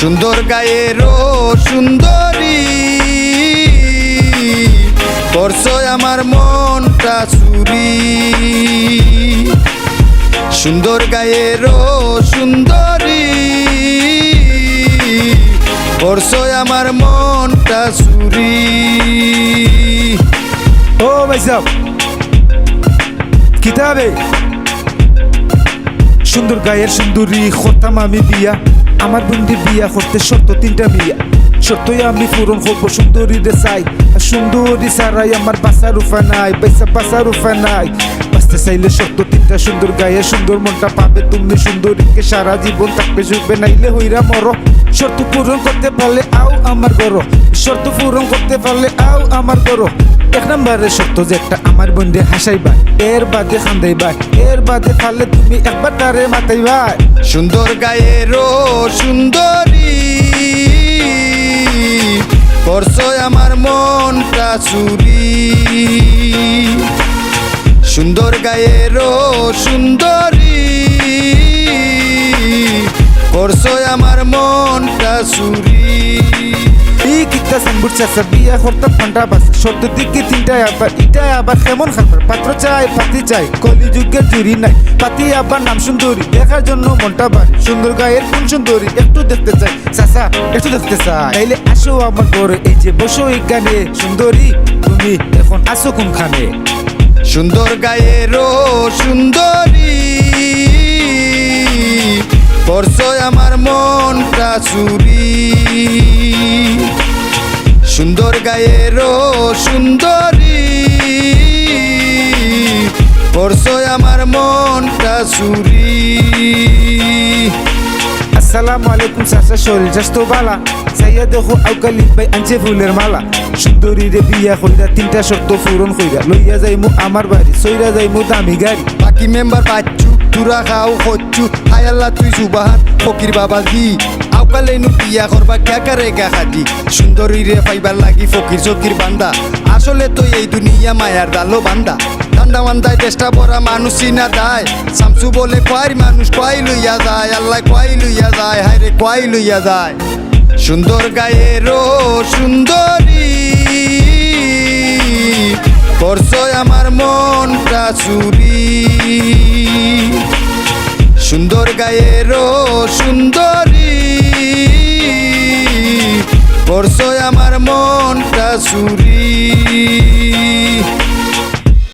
সুন্দর গায়েরও সুন্দরী। করছ আমার মনটা চুরি সুন্দর গায়েরও সুন্দরী। করছ আমার মনটা চুরি ও ভাই সাহেব কিতাবে? সুন্দর গায়ের সুন্দরী, খতাম আমি বিয়া আমার বন্দির বিয়া করতে সত্য তিনটা বিয়া সত্যই আমি পূরণ করব সুন্দরী রে চাই সুন্দরী সারাই আমার বাসার উফা নাই, পয়সা বাসার উফা নাই। বাঁচতে চাইলে শর্ত তিনটা সুন্দর, গায়ে সুন্দর, মনটা পাবে তুমি সুন্দরীকে, সারা জীবন থাকবে সুখবে নাইলে হইরা মরো। শর্ত পূরণ করতে পারলে আও আমার গরো। শর্ত পূরণ করতে পারলে আও আমার গরো। এক নম্বরে শর্ত যে একটা আমার বন্ধে হাসাইবা এর বাদে খান্দাইবা এর বাদে পারলে তুমি একবার তারে মাতাইবা সুন্দর গায়েরও সুন্দরী করছ আমার মনটা চুরি। সুন্দর গায়েরও সুন্দরী। করছ আমার মনটা চুরি কিতা আবার কেমন পাত্র চাই, পাতি চাই নাই। পাতি আবার নাম সুন্দরী, দেখার জন্য সুন্দর গায়ের সুন্দরী, একটু দেখতে চাই। দেখতে এই যে সুন্দরী, তুমি এখন আসো কোনখানে? সুন্দর গায়েরও সুন্দরী। করছ আমার মনটা চুরি সুন্দর গায়েরও সুন্দরী। করছ আমার মনটা চুরি আসসালামু আলাইকুম চাচা শরীর স্বাস্থ্য বালা চাইয়া দেখো আউকালি পাই আনছে ফুলের মালা সুন্দরী রে বিয়া কইরা তিনটা শর্ত পূরণ কইরা লইয়া যাইমু আমার বাড়ি সইরা যাইমু দামি গাড়ি বাকি মেম্বার পাচ্ছু তুরা খাও হচ্ছু হায়াল্লা তুই সুবাহার ফকির বাবা দি আউকালেনু বিয়া করবা ক্যাকা রে গা খাজি সুন্দরী রে পাইবার লাগি ফকির চকির বান্দা আসলে তো এই দুনিয়া মায়ার দালো বান্দা ঠান্ডা মান্দায় চেষ্টা বড়া মানুষ চিনা দায়। শামসু বলে কয় মানুষ কয় লইয়া যায়, আল্লাহ কয় লইয়া যায় হায় রে কয় লইয়া যায়। সুন্দর গায়েরও সুন্দরী করছ আমার মনটা চুরি সুন্দর গায়েরও সুন্দরী করছ আমার মনটা চুরি